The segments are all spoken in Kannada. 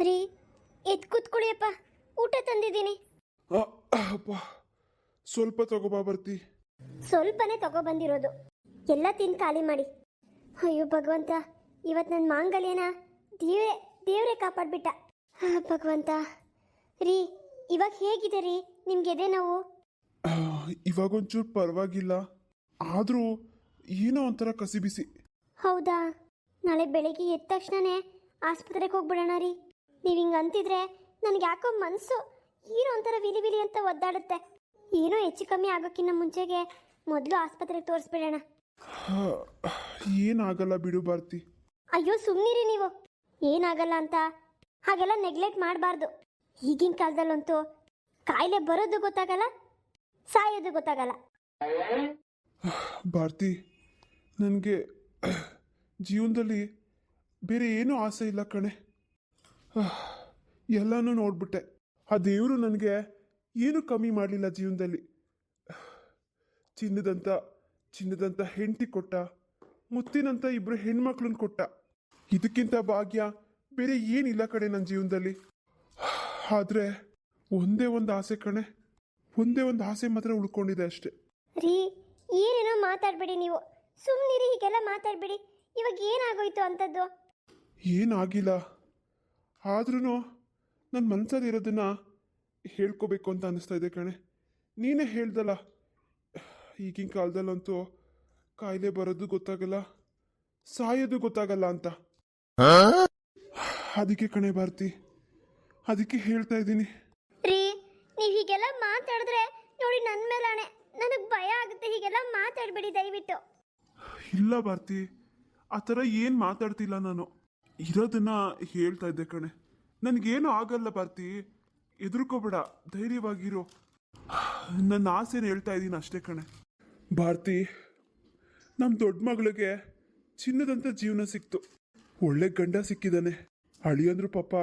ರೀ ಎದ್ ಕೂತ್ಕೊಳ್ಳಿಯಪ್ಪ ಊಟ ತಂದಿದ್ದೀನಿ. ಆ, ಅಪ್ಪ ಸ್ವಲ್ಪ ತಗೋಬಾ ಬರ್ತಿ. ಸ್ವಲ್ಪನೇ ತಗೋ ಬಂದಿರೋದು. ಎಲ್ಲ ತಿಂದು ಖಾಲಿ ಮಾಡಿ. ಅಯ್ಯೋ ಭಗವಂತ ಇವತ್ತು ನನ್ನ ಮಾಂಗಲ್ಯನ ದೇವರೇ ದೇವರೇ ಕಾಪಾಡ್ಬಿಟ್ಟ. ಆ, ಭಗವಂತ ರೀ ಇವಾಗ ಹೇಗಿದೆ ರೀ ನಿಮ್ಗೆ ಎದೆ ನೋವು? ಆ, ಇವಾಗೊಂಚೂರು ಪರವಾಗಿಲ್ಲ. ಆದರೂ ಏನೋ ಒಂಥರ ಕಸಿ ಬಿಸಿ ಹೌದಾ? ನಾಳೆ ಬೆಳಿಗ್ಗೆ ಎದ್ದ ತಕ್ಷಣನೇ ಆಸ್ಪತ್ರೆಗೆ ಹೋಗ್ಬಿಡೋಣ ರೀ. ನೀವು ಹಿಂಗೆ ಅಂತಿದ್ರೆ ನನಗೆ ಯಾಕೋ ಮನಸ್ಸು ಏನೋ ಒಂಥರ ವಿಲಿ ವಿಲಿ ಅಂತ ಒದ್ದಾಡುತ್ತೆ. ಏನೋ ಹೆಚ್ಚು ಕಮ್ಮಿ ಆಗೋಕ್ಕಿಂತ ಮುಂಚೆಗೆ ಮೊದಲು ಆಸ್ಪತ್ರೆಗೆ ತೋರಿಸ್ಬಿಡೋಣ. ಏನಾಗಲ್ಲ ಬಿಡು ಭಾರತಿ. ಅಯ್ಯೋ ಸುಮ್ಮನಿರಿ ನೀವು. ಏನಾಗಲ್ಲ ಅಂತ ಹಾಗೆಲ್ಲ ನೆಗ್ಲೆಕ್ಟ್ ಮಾಡಬಾರ್ದು. ಈಗಿನ ಕಾಲದಲ್ಲಂತೂ ಕಾಯಿಲೆ ಬರೋದು ಗೊತ್ತಾಗಲ್ಲ ಸಾಯೋದು ಗೊತ್ತಾಗಲ್ಲ. ಭಾರತಿ ನನಗೆ ಜೀವನದಲ್ಲಿ ಬೇರೆ ಏನೂ ಆಸೆ ಇಲ್ಲ ಕಣೆ. ಎಲ್ಲನೂ ನೋಡ್ಬಿಟ್ಟೆ. ಆ ದೇವರು ನನಗೆ ಏನೂ ಕಮ್ಮಿ ಮಾಡಲಿಲ್ಲ ಜೀವನದಲ್ಲಿ. ಚಿನ್ನದಂತ ಚಿನ್ನದಂತ ಹೆಂಡತಿ ಕೊಟ್ಟ ಮುತ್ತಿನಂತ ಇಬ್ಬರು ಹೆಣ್ಮಕ್ಳನ್ನ ಕೊಟ್ಟ. ಇದಕ್ಕಿಂತ ಭಾಗ್ಯ ಬೇರೆ ಏನಿಲ್ಲ ಕಡೆ ನನ್ನ ಜೀವನದಲ್ಲಿ. ಆದರೆ ಒಂದೇ ಒಂದು ಆಸೆ ಕಣೆ ಒಂದೇ ಒಂದು ಆಸೆ ಮಾತ್ರ ಉಳ್ಕೊಂಡಿದೆ ಅಷ್ಟೆ. ರೀ ಏನೇನೋ ಮಾತಾಡಬೇಡಿ ನೀವು. ಸುಮ್ಮನಿರಿ ಹೀಗೆಲ್ಲ ಮಾತಾಡಬೇಡಿ. ಇವಾಗ ಏನಾಗೋಯ್ತು ಅಂತದ್ದು ಏನಾಗಿಲ್ಲ. ಆದ್ರೂ ನನ್ನ ಮನಸ್ಸಲ್ಲಿರೋದನ್ನ ಹೇಳ್ಕೋಬೇಕು ಅಂತ ಅನಿಸ್ತಾ ಇದೆ ಕಣೆ. ನೀನೇ ಹೇಳ್ದಲ್ಲ ಈಗಿನ ಕಾಲದಲ್ಲಂತೂ ಕಾಯಿಲೆ ಬರೋದು ಗೊತ್ತಾಗಲ್ಲ ಸಾಯೋದು ಗೊತ್ತಾಗಲ್ಲ ಅಂತ. ಅದಕ್ಕೆ ಕಣೆ ಭಾರತಿ ಅದಕ್ಕೆ ಹೇಳ್ತಾ ಇದ್ದೀನಿ. ರೀ ನೀವು ಹೀಗೆಲ್ಲ ಮಾತಾಡಿದ್ರೆ ನೋಡಿ ನನ್ನ ಮೇಲಾಣೆ ನನಗೆ ಭಯ ಆಗುತ್ತೆ ಹೀಗೆಲ್ಲ ಮಾತಾಡಬೇಡಿ ದಯವಿಟ್ಟು. ಇಲ್ಲ ಭಾರತಿ ಆ ಥರ ಏನು ಮಾತಾಡ್ತಿಲ್ಲ ನಾನು. ಇರೋದನ್ನ ಹೇಳ್ತಾ ಇದ್ದೆ ಕಣೆ. ನನಗೇನು ಆಗಲ್ಲ ಭಾರತಿ. ಹೆದರ್ಕೋಬೇಡ. ಧೈರ್ಯವಾಗಿರು. ನನ್ನ ಆಸೆನ ಹೇಳ್ತಾ ಇದ್ದೀನಿ ಅಷ್ಟೇ ಕಣೆ. ಭಾರತಿ ನಮ್ಮ ದೊಡ್ಡ ಮಗಳಿಗೆ ಚಿನ್ನದಂಥ ಜೀವನ ಸಿಕ್ತು. ಒಳ್ಳೆ ಗಂಡ ಸಿಕ್ಕಿದ್ದಾನೆ ಅಳಿಯಂದ್ರು ಪಾಪ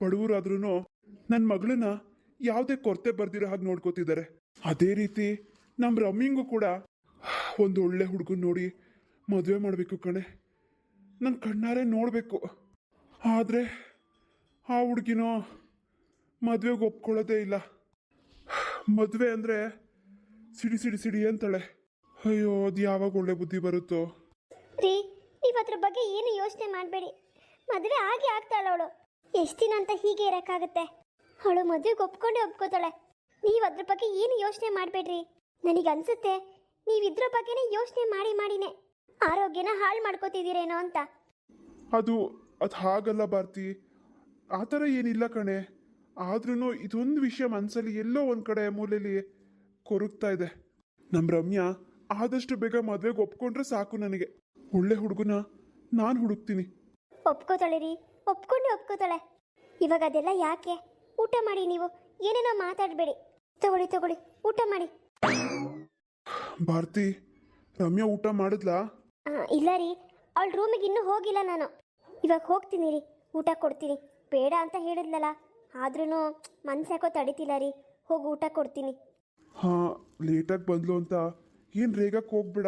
ಬಡವರಾದ್ರೂ ನನ್ನ ಮಗಳನ್ನ ಯಾವುದೇ ಕೊರತೆ ಬರ್ದಿರೋ ಹಾಗೆ ನೋಡ್ಕೋತಿದ್ದಾರೆ ಅದೇ ರೀತಿ ನಮ್ಮ ರಮ್ಮಿಂಗು ಕೂಡ ಒಂದು ಒಳ್ಳೆ ಹುಡುಗನ ನೋಡಿ ಮದುವೆ ಮಾಡಬೇಕು ಕಣೆ. ನನ್ನ ಕಣ್ಣಾರೆ ನೋಡಬೇಕು. ಆದರೆ ಆ ಹುಡುಗಿನೋ ಮದುವೆಗೆ ಒಪ್ಕೊಳ್ಳೋದೇ ಇಲ್ಲ. ಮದುವೆ ಅಂದರೆ ಸಿಡಿ ಸಿಡಿ ಸಿಡಿ ಅಂತಾಳೆ. ಅಯ್ಯೋ, ಅದು ಯಾವಾಗ ಒಳ್ಳೆ ಬುದ್ಧಿ ಬರುತ್ತೋ. ರೀ ನೀವು ಅದ್ರ ಬಗ್ಗೆ ಏನು ಯೋಚನೆ ಮಾಡಬೇಡಿ. ಮದುವೆ ಆಗಿ ಆಗ್ತಾಳೆ ಅವಳು. ಎಷ್ಟು ದಿನ ಅಂತ ಹೀಗೆ ಇರೋಕ್ಕಾಗುತ್ತೆ? ಅವಳು ಮದುವೆಗೆ ಒಪ್ಕೊಂಡೆ ಒಪ್ಕೋತಾಳೆ. ನೀವು ಅದ್ರ ಬಗ್ಗೆ ಏನು ಯೋಚನೆ ಮಾಡಬೇಡ್ರಿ. ನನಗೆ ಅನ್ಸುತ್ತೆ ನೀವು ಇದ್ರ ಬಗ್ಗೆನೇ ಯೋಚನೆ ಮಾಡಿ ಮಾಡಿನೇ. ಆರೋಗ್ಯನ ಹಾಳು ಮಾಡ್ಕೋತಿದ್ದೀರೇನೋ ಅಂತ. ಅದು ಅದು ಹಾಗಲ್ಲ ಭಾರತಿ. ಆ ಥರ ಏನಿಲ್ಲ ಕಣೆ. ಆದ್ರೂ ಇದೊಂದು ವಿಷಯ ಮನಸ್ಸಲ್ಲಿ ಎಲ್ಲೋ ಒಂದು ಕಡೆ ಮೂಲೆಯಲ್ಲಿ ಕೊರಗ್ತಾ ಇದೆ. ನಮ್ಮ ರಮ್ಯಾ ಆದಷ್ಟು ಬೇಗ ಮದುವೆಗೆ ಒಪ್ಕೊಂಡ್ರೆ ಸಾಕು ನನಗೆ. ಒಳ್ಳೆ ಹುಡುಗನ ನಾನು ಹುಡುಕ್ತೀನಿ. ಒಪ್ಕೋತಾಳೆ ರೀ ಒಪ್ಕೊಂಡು ಒಪ್ಕೋತಾಳೆ. ಇವಾಗ ಅದೆಲ್ಲ ಯಾಕೆ? ಊಟ ಮಾಡಿ ನೀವು. ಏನೇನೋ ಮಾತಾಡಬೇಡಿ. ತಗೊಳ್ಳಿ ತಗೊಳ್ಳಿ. ಊಟ ಮಾಡಿ. ಭಾರತಿ ರಮ್ಯಾ ಊಟ ಮಾಡಿದ್ಲಾ? ಇಲ್ಲ ರೀ. ಅವಳ ರೂಮಿಗೆ ಇನ್ನೂ ಹೋಗಿಲ್ಲ ನಾನು. ಇವಾಗ ಹೋಗ್ತೀನಿ ರೀ. ಊಟ ಕೊಡ್ತೀನಿ. ಬೇಡ ಅಂತ ಹೇಳಿದ್ಲಲ್ಲ ಆದ್ರೂ ಮನ್ಸಾಕೋ ತಡಿತಿಲ್ಲ ರೀ. ಹೋಗಿ ಊಟ ಕೊಡ್ತೀನಿ. ಹಾಂ ಲೇಟಾಗಿ ಬಂದ್ಲು ಅಂತ. ಏನು ರೇಗಕ್ಕೆ ಹೋಗ್ಬೇಡ.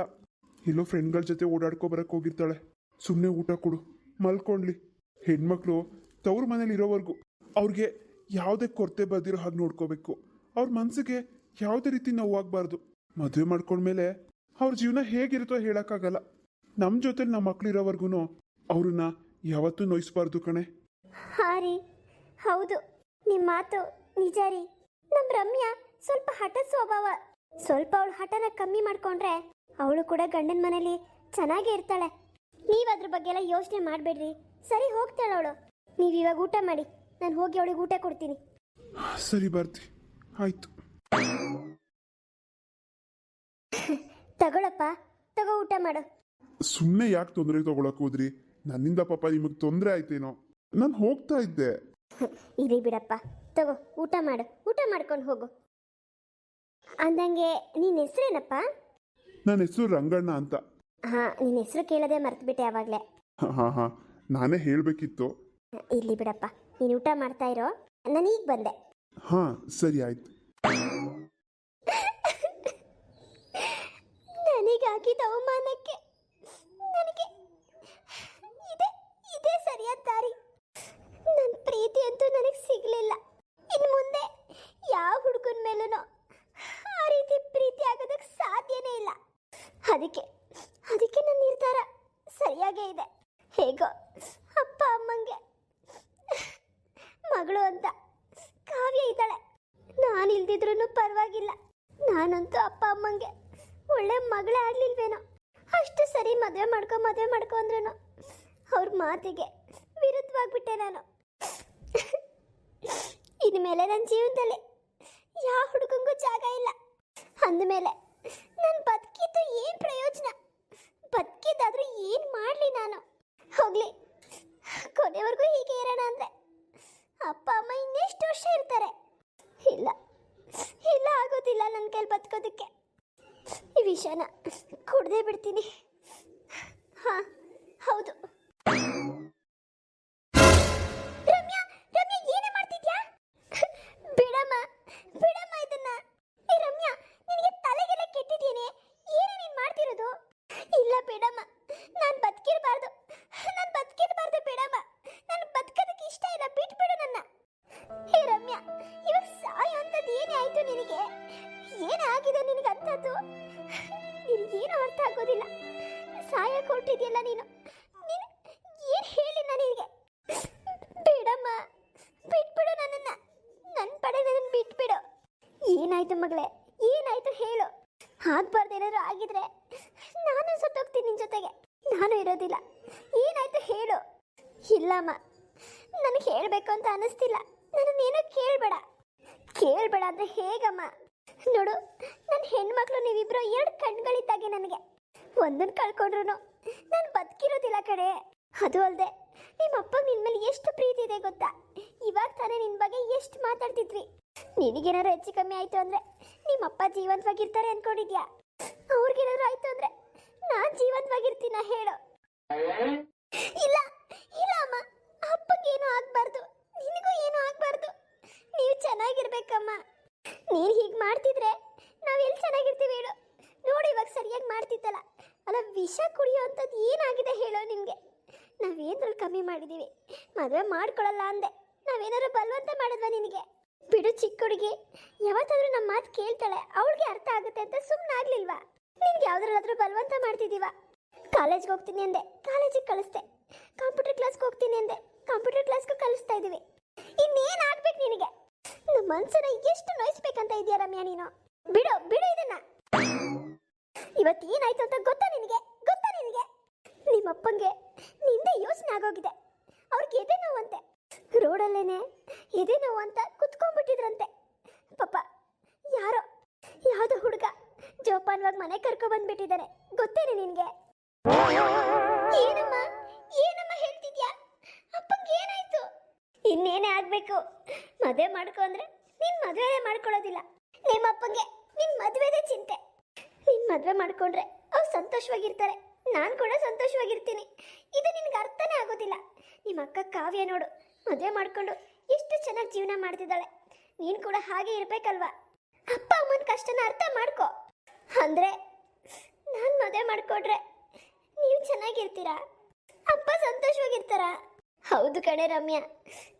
ಎಲ್ಲೋ ಫ್ರೆಂಡ್ಗಳ ಜೊತೆ ಓಡಾಡ್ಕೊ ಬರಕ್ಕೆ ಹೋಗಿರ್ತಾಳೆ. ಸುಮ್ಮನೆ ಊಟ ಕೊಡು. ಮಲ್ಕೊಂಡ್ಲಿ. ಹೆಣ್ಮಕ್ಳು ತವ್ರ ಮನೇಲಿ ಇರೋವರೆಗೂ ಅವ್ರಿಗೆ ಯಾವುದೇ ಕೊರತೆ ಬರ್ದಿರೋ ಹಾಗೆ ನೋಡ್ಕೋಬೇಕು. ಅವ್ರ ಮನಸ್ಸಿಗೆ ಯಾವುದೇ ರೀತಿ ನೋವಾಗಬಾರ್ದು. ಮದುವೆ ಮಾಡ್ಕೊಂಡ್ಮೇಲೆ ಅವ್ರ ಜೀವನ ಹೇಗಿರುತ್ತೋ ಹೇಳೋಕ್ಕಾಗಲ್ಲ. ನಮ್ಮ ಜೊತೆ ನಮ್ಮ ಮಕ್ಳು ಇರೋವರೆಗೂ ಅವ್ರನ್ನ ಯಾವತ್ತೂ ನೋಯಿಸ್ಬಾರ್ದು ಕಣೆ. ಹಾ ರೀ ಹೌದು. ನಿಮ್ಮ ಮಾತು ನಿಜ ರೀ. ನಮ್ಮ ರಮ್ಯಾ ಸ್ವಲ್ಪ ಹಠ ಸ್ವಭಾವ. ಸ್ವಲ್ಪ ಅವಳು ಹಠನ ಕಮ್ಮಿ ಮಾಡ್ಕೊಂಡ್ರೆ ಅವಳು ಕೂಡ ಗಂಡನ ಮನೇಲಿ ಚೆನ್ನಾಗೇ ಇರ್ತಾಳೆ. ನೀವು ಅದ್ರ ಬಗ್ಗೆ ಎಲ್ಲ ಯೋಚನೆ ಮಾಡಬೇಡ್ರಿ. ಸರಿ ಹೋಗ್ತಾಳೆ ಅವಳು. ನೀವು ಇವಾಗ ಊಟ ಮಾಡಿ. ನಾನು ಹೋಗಿ ಅವಳಿಗೆ ಊಟ ಕೊಡ್ತೀನಿ. ಸರಿ ಬರ್ತಿ. ಆಯ್ತು. ತಗೊಳಪ್ಪ ತಗೋ ಊಟ ಮಾಡು. ಸುಮ್ಮನೆ ಯಾಕೆ ತೊಂದರೆ ತಗೊಳಕ್ ಹೋದ್ರಿ? ನನ್ನಿಂದ ಪಾಪ ನಿಮಗೆ ತೊಂದರೆ ಆಯ್ತೇನೋ? ನಾನು ಹೋಗ್ತಾ ಇದ್ದೆ. ಇರಿ ಬಿಡಪ್ಪ. ತಗೋ ಊಟ ಮಾಡು. ಊಟ ಮಾಡ್ಕೊಂಡು ಹೋಗು. ಅಂದಂಗೆ ನಿನ್ನ ಹೆಸರೇನಪ್ಪ? ನನ್ನ ಹೆಸರು ರಂಗಣ್ಣ ಅಂತ. ಹಾ ನಿನ್ನ ಹೆಸರು ಕೇಳದೆ ಮರ್ತ್ಬಿಟ್ಟೆ ಯಾವಾಗ್ಲೆ. ಹಾ ಹಾ ನಾನೇ ಹೇಳಬೇಕಿತ್ತು. ಇಲ್ಲಿ ಬಿಡಪ್ಪ. ನೀನು ಊಟ ಮಾಡ್ತಾ ಇರೋ? ಈಗ ಬಂದೆ. ಹಾ ಸರಿ ಆಯ್ತು ನನಗಾಗಿದ್ದ ಅವಮಾನಕ್ಕೆ ನನಗೆ ಇದೇ ಇದೇ ಸರಿಯಾದ ದಾರಿ ನನ್ನ ಪ್ರೀತಿಯ ಖುಷಿಯಾಗೇ ಇದೆ ಹೇಗೋ ಅಪ್ಪ ಅಮ್ಮಂಗೆ ಮಗಳು ಅಂತ ಕಾವ್ಯ ಇದ್ದಾಳೆ ನಾನು ಇಲ್ದಿದ್ರೂ ಪರವಾಗಿಲ್ಲ. ನಾನಂತೂ ಅಪ್ಪ ಅಮ್ಮಂಗೆ ಒಳ್ಳೆ ಮಗಳೇ ಆಗ್ಲಿಲ್ವೇನೋ. ಅಷ್ಟು ಸರಿ ಮದುವೆ ಮಾಡ್ಕೊ ಮದುವೆ ಮಾಡ್ಕೊ ಅಂದ್ರೂ ಅವ್ರ ಮಾತಿಗೆ ವಿರುದ್ಧವಾಗ್ಬಿಟ್ಟೆ ನಾನು. ಇನ್ಮೇಲೆ ನನ್ನ ಜೀವನದಲ್ಲಿ ಯಾವ ಹುಡುಗಂಗೂ ಜಾಗ ಇಲ್ಲ. ಅಂದಮೇಲೆ ನಾನು ಬದುಕಿದ್ದು ಏನು ಪ್ರಯೋಜನ? ಬದುಕಿದ್ದಾದ್ರೂ ಏನು ಮಾಡಲಿ ನಾನು? ಹೋಗ್ಲಿ, ಕೊನೆವರೆಗೂ ಹೀಗೆ ಇರೋಣ ಅಂದರೆ ಅಪ್ಪ ಅಮ್ಮ ಇನ್ನೆಷ್ಟು ವರ್ಷ ಇರ್ತಾರೆ? ಇಲ್ಲ. ಇಲ್ಲ ಆಗೋದಿಲ್ಲ ನನ್ನ ಕೈಲಿ ಬದುಕೋದಕ್ಕೆ. ಈ ವಿಷಯನ ಕುಡ್ದೇ ಬಿಡ್ತೀನಿ. ಹಾಂ ಹೌದು. ನಿನಗೆ ಏನಾಗಿದೆ ನಿನಗೆ ಅಂತದ್ದು ನಿನಗೇನು ಅರ್ಥ ಆಗೋದಿಲ್ಲ. ಸಹಾಯ ಕೊಟ್ಟಿದೆಯಲ್ಲ ನೀನು. ನೀನು ಏನು ಹೇಳಿ ನನಗೆ? ಬೇಡಮ್ಮ, ಬಿಟ್ಬಿಡು ನನ್ನನ್ನು. ನನ್ನ ಪಡೆ ನನ್ನ ಬಿಟ್ಬಿಡು. ಏನಾಯ್ತು ಮಗಳೇ? ಏನಾಯ್ತು ಹೇಳು. ಆಗ್ಬಾರ್ದೇನಾದ್ರು ಆಗಿದ್ರೆ ನಾನು ಸತ್ತೋಗ್ತೀನಿ ನಿನ್ನ ಜೊತೆಗೆ. ನಾನು ಇರೋದಿಲ್ಲ. ಏನಾಯ್ತು ಹೇಳು. ಇಲ್ಲಮ್ಮ, ನನಗೆ ಹೇಳಬೇಕು ಅಂತ ಅನಿಸ್ತಿಲ್ಲ. ನನ್ನನ್ನೇನೋ ಕೇಳಬೇಡ. ಕೇಳಬೇಡ ಅಂದ್ರೆ ಹೇಗಮ್ಮ? ನೋಡು ನನ್ನ ಹೆಣ್ಮಕ್ಳು ನೀವಿಬ್ರು ಎರಡು ಕಣ್ಗಳಿದ್ದಾಗೆ ನನಗೆ. ಒಂದನ್ನು ಕಳ್ಕೊಂಡ್ರು ನಾನು ಬದುಕಿರೋದಿಲ್ಲ ಕಡೆ ಅದು ಅಲ್ಲದೆ ನಿಮ್ಮ ಅಪ್ಪಗೆ ನಿನ್ನ ಮೇಲೆ ಎಷ್ಟು ಪ್ರೀತಿ ಇದೆ ಗೊತ್ತಾ? ಇವಾಗ ತಾನೇ ನಿನ್ನ ಬಗ್ಗೆ ಎಷ್ಟು ಮಾತಾಡ್ತಿದ್ವಿ. ನಿನಗೇನಾದ್ರು ಹೆಚ್ಚು ಕಮ್ಮಿ ಆಯ್ತು ಅಂದ್ರೆ ನಿಮ್ಮ ಅಪ್ಪ ಜೀವಂತವಾಗಿರ್ತಾರೆ ಅಂದ್ಕೊಂಡಿದ್ಯಾ ಅವ್ರಿಗೇನಾದ್ರು ಆಯ್ತು ಅಂದ್ರೆ ನಾನು ಜೀವಂತವಾಗಿರ್ತೀನ ಹೇಳು. ಇಲ್ಲ ಇಲ್ಲ ಅಮ್ಮ, ಅಪ್ಪಗೇನು ಆಗಬಾರ್ದು. ನಿನಗೂ ಏನು ಆಗ್ಬಾರ್ದು? ನೀವು ಚೆನ್ನಾಗಿರ್ಬೇಕಮ್ಮ. ನೀನು ಹೀಗೆ ಮಾಡ್ತಿದ್ರೆ ನಾವು ಎಲ್ಲಿ ಚೆನ್ನಾಗಿರ್ತೀವಿ ಹೇಳು. ನೋಡಿ ಇವಾಗ ಸರಿಯಾಗಿ ಮಾಡ್ತಿದ್ದಲ್ಲ. ಅಲ್ಲ ವಿಷ ಕುಡಿಯೋ ಅಂಥದ್ದು ಏನಾಗಿದೆ ಹೇಳೋ ನಿಮಗೆ. ನಾವೇನ್ರಲ್ಲಿ ಕಮ್ಮಿ ಮಾಡಿದ್ದೀವಿ ಮದುವೆ ಮಾಡ್ಕೊಳ್ಳಲ್ಲ ಅಂದೆ. ನಾವೇನಾದ್ರು ಬಲವಂತ ಮಾಡಿದ್ವಾ ನಿನಗೆ? ಬಿಡು ಚಿಕ್ಕ ಹುಡುಗಿ. ಯಾವತ್ತಾದ್ರೂ ನಮ್ಮ ಮಾತು ಕೇಳ್ತಾಳೆ. ಅವಳಿಗೆ ಅರ್ಥ ಆಗುತ್ತೆ ಅಂತ ಸುಮ್ಮನೆ ಆಗ್ಲಿಲ್ವಾ? ನಿನ್ಗೆ ಯಾವ್ದ್ರಲ್ಲಾದ್ರೂ ಬಲವಂತ ಮಾಡ್ತಿದ್ದೀವ? ಕಾಲೇಜ್ಗೆ ಹೋಗ್ತೀನಿ ಅಂದೆ. ಕಾಲೇಜಿಗೆ ಕಳಿಸ್ದೆ. ಕಂಪ್ಯೂಟರ್ ಕ್ಲಾಸ್ಗೆ ಹೋಗ್ತೀನಿ ಅಂದೆ. ಕಂಪ್ಯೂಟರ್ ಕ್ಲಾಸ್ಗೂ ಕಲಿಸ್ತಾ ಇದ್ದೀವಿ ಇನ್ನೇನು ಆಗ್ಬೇಕು ನಿನಗೆ? ನಮ್ಮ ಮನ್ಸನ್ನ ಎಷ್ಟು ನೋಯಿಸ್ಬೇಕಂತ ಇದೆಯಾ ರಮ್ಯಾ ನೀನು? ಬಿಡು ಬಿಡು ಇದನ್ನ. ಇವತ್ತು ಏನಾಯ್ತು ಅಂತ ಗೊತ್ತಾ ನಿನಗೆ? ಗೊತ್ತಾ ನಿನಗೆ? ನಿಮ್ಮಪ್ಪಂಗೆ ನಿಂದೆ ಯೋಚನೆ ಆಗೋಗಿದೆ. ಅವ್ರಿಗೆ ಎದೆ ನೋವಂತೆ. ರೋಡಲ್ಲೇನೆ ಎದೆ ನೋವು ಅಂತ ಕುತ್ಕೊಂಡ್ಬಿಟ್ಟಿದ್ರಂತೆ. ಪಾಪ, ಯಾರೋ, ಯಾವ್ದೋ ಹುಡುಗ ಜೋಪಾನವಾಗಿ ಮನೆ ಕರ್ಕೊ ಬಂದ್ಬಿಟ್ಟಿದಾರೆ ಗೊತ್ತೇನೆ ನಿನಗೆ? ಏನಮ್ಮ ಇನ್ನೇನೇ ಆಗ್ಬೇಕು? ಮದುವೆ ಮಾಡ್ಕೊ ಅಂದ್ರೆ ನಿನ್ ಮದುವೆನೇ ಮಾಡ್ಕೊಳ್ಳೋದಿಲ್ಲ. ನಿಮ್ಮ ಅಪ್ಪಂಗೆ ನಿನ್ ಮದುವೆದೇ ಚಿಂತೆ. ನಿನ್ನ ಮದುವೆ ಮಾಡ್ಕೊಂಡ್ರೆ ಅವ್ರು ಸಂತೋಷವಾಗಿರ್ತಾರೆ. ನಾನು ಕೂಡ ಸಂತೋಷವಾಗಿರ್ತೀನಿ. ಇದು ನಿನ್ಗೆ ಅರ್ಥನೇ ಆಗೋದಿಲ್ಲ. ನಿಮ್ಮ ಅಕ್ಕ ಕಾವ್ಯ ನೋಡು, ಮದುವೆ ಮಾಡ್ಕೊಂಡು ಎಷ್ಟು ಚೆನ್ನಾಗಿ ಜೀವನ ಮಾಡ್ತಿದ್ದಾಳೆ. ನೀನು ಕೂಡ ಹಾಗೆ ಇರ್ಬೇಕಲ್ವಾ? ಅಪ್ಪ ಅಮ್ಮನ ಕಷ್ಟನ ಅರ್ಥ ಮಾಡ್ಕೊ. ಅಂದ್ರೆ ನಾನು ಮದುವೆ ಮಾಡ್ಕೊಂಡ್ರೆ ನೀವು ಚೆನ್ನಾಗಿರ್ತೀರಾ? ಅಪ್ಪ ಸಂತೋಷವಾಗಿರ್ತಾರ? ಹೌದು ಕಣೆ ರಮ್ಯಾ.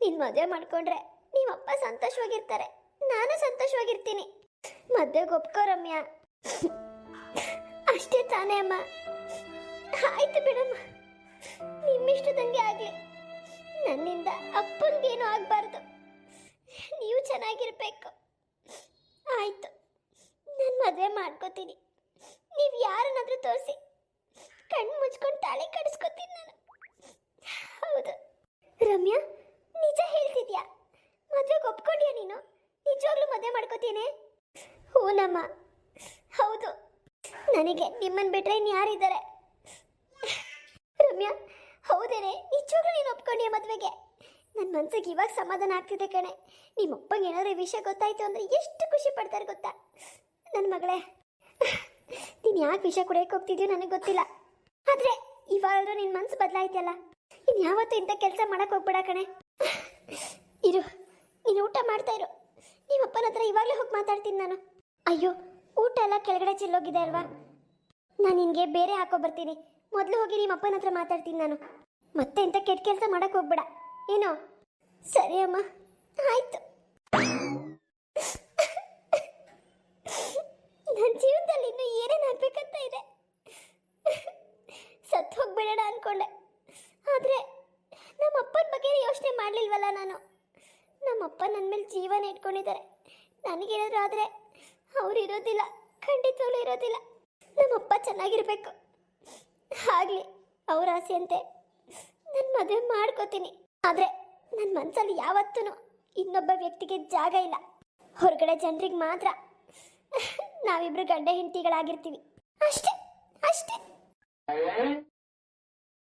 ನೀನ್ ಮದುವೆ ಮಾಡ್ಕೊಂಡ್ರೆ ನಿಮ್ಮಪ್ಪ ಸಂತೋಷವಾಗಿರ್ತಾರೆ. ನಾನು ಸಂತೋಷವಾಗಿರ್ತೀನಿ. ಮದುವೆಗೆ ಒಪ್ಕೋ ರಮ್ಯಾ. ಅಷ್ಟೇ ತಾನೇ ಅಮ್ಮ. ಆಯ್ತು ಬಿಡಮ್ಮ. ನಿಮ್ಮಿಷ್ಟದಂಗೆ ಆಗ್ಲಿ. ನನ್ನಿಂದ ಅಪ್ಪಂಗೇನು ಆಗ್ಬಾರ್ದು. ನೀವು ಚೆನ್ನಾಗಿರ್ಬೇಕು. ಆಯ್ತು. ನಾನು ಮದುವೆ ಮಾಡ್ಕೋತೀನಿ. ನೀವು ಯಾರನ್ನಾದ್ರೂ ತೋರಿಸಿ. ಕಣ್ಣು ಮುಚ್ಕೊಂಡು ತಾಳಿ ಕಡಿಸ್ಕೊತೀನಿ ನಾನು. ಹೌದು. ರಮ್ಯಾ, ನಿಜ ಹೇಳ್ತಿದ್ಯಾ? ಮದುವೆಗೆ ಒಪ್ಕೊಂಡ್ಯಾ ನೀನು? ನಿಜವಾಗ್ಲೂ ಮದುವೆ ಮಾಡ್ಕೋತೀನಿ? ಹೂನಮ್ಮ ಹೌದು. ನನಗೆ ನಿಮ್ಮನ್ನು ಬಿಟ್ರೆ ಇನ್ನು ಯಾರಿದ್ದಾರೆ? ರಮ್ಯಾ, ಹೌದೇನೆ? ನಿಜವಾಗ್ಲೂ ನೀನು ಒಪ್ಕೊಂಡ್ಯಾ ಮದುವೆಗೆ? ನನ್ನ ಮನ್ಸಿಗೆ ಇವಾಗ ಸಮಾಧಾನ ಆಗ್ತಿದೆ ಕಣೆ. ನಿಮ್ಮ ಅಪ್ಪಂಗೆ ಏನಾದ್ರು ಈ ವಿಷಯ ಗೊತ್ತಾಯ್ತು ಅಂದ್ರೆ ಎಷ್ಟು ಖುಷಿ ಪಡ್ತಾರೆ ಗೊತ್ತಾ? ನನ್ನ ಮಗಳೇ, ನೀನು ಯಾಕೆ ವಿಷಯ ಕುಡಿಯಕ್ಕೆ ಹೋಗ್ತಿದ್ಯೋ ನನಗೆ ಗೊತ್ತಿಲ್ಲ. ಆದ್ರೆ ಇವಾಗಾದರೂ ನಿನ್ನ ಮನ್ಸು ಬದಲಾಯ್ತಲ್ಲ ಇನ್ನು ಯಾವತ್ತೂ ಇಂಥ ಕೆಲಸ ಮಾಡಕ್ಕೆ ಹೋಗ್ಬೇಡ ಕಣೆ. ಇರು, ನೀನು ಊಟ ಮಾಡ್ತಾ ಇರು. ನಿಮ್ಮ ಅಪ್ಪನ ಹತ್ರ ಇವಾಗಲೇ ಹೋಗಿ ಮಾತಾಡ್ತೀನಿ ನಾನು. ಅಯ್ಯೋ, ಊಟ ಎಲ್ಲ ಕೆಳಗಡೆ ಚೆಲ್ಲೋಗಿದೆ ಅಲ್ವಾ? ನಾನು ನಿನಗೆ ಬೇರೆ ಹಾಕೋ ಬರ್ತೀನಿ. ಮೊದಲು ಹೋಗಿ ನಿಮ್ಮ ಅಪ್ಪನ ಹತ್ರ ಮಾತಾಡ್ತೀನಿ ನಾನು. ಮತ್ತೆ ಇಂಥ ಕೆಟ್ಟ ಕೆಲಸ ಮಾಡಕ್ಕೆ ಹೋಗ್ಬೇಡ. ಏನೋ? ಸರಿ ಅಮ್ಮ ಆಯ್ತು ನನ್ನ ಜೀವನದಲ್ಲಿ ಇನ್ನೂ ಏನೇನು ಆಗ್ಬೇಕಂತ ಇದೆ ಸತ್ತು ಹೋಗ್ಬಿಡೋಣ ಅನ್ಕೊಂಡೆ ಜಾಗನ ಇಟ್ಕೊಂಡಿದ್ದಾರೆ ನನಗೇನಾದರೂ ಆದರೆ ಅವ್ರು ಇರೋದಿಲ್ಲ ಖಂಡಿತವಾಗ್ಲೂ ಇರೋದಿಲ್ಲ ನಮ್ಮಪ್ಪ ಚೆನ್ನಾಗಿರ್ಬೇಕು. ಆಗಲಿ, ಅವ್ರ ಆಸೆಯಂತೆ ನನ್ನ ಮದುವೆ ಮಾಡ್ಕೋತೀನಿ. ಆದರೆ ನನ್ನ ಮನಸ್ಸಲ್ಲಿ ಯಾವತ್ತೂ ಇನ್ನೊಬ್ಬ ವ್ಯಕ್ತಿಗೆ ಜಾಗ ಇಲ್ಲ. ಹೊರಗಡೆ ಜನರಿಗೆ ಮಾತ್ರ ನಾವಿಬ್ರು ಗಂಡ ಹೆಂಡತಿಗಳಾಗಿರ್ತೀವಿ. ಅಷ್ಟೇ ಅಷ್ಟೇ.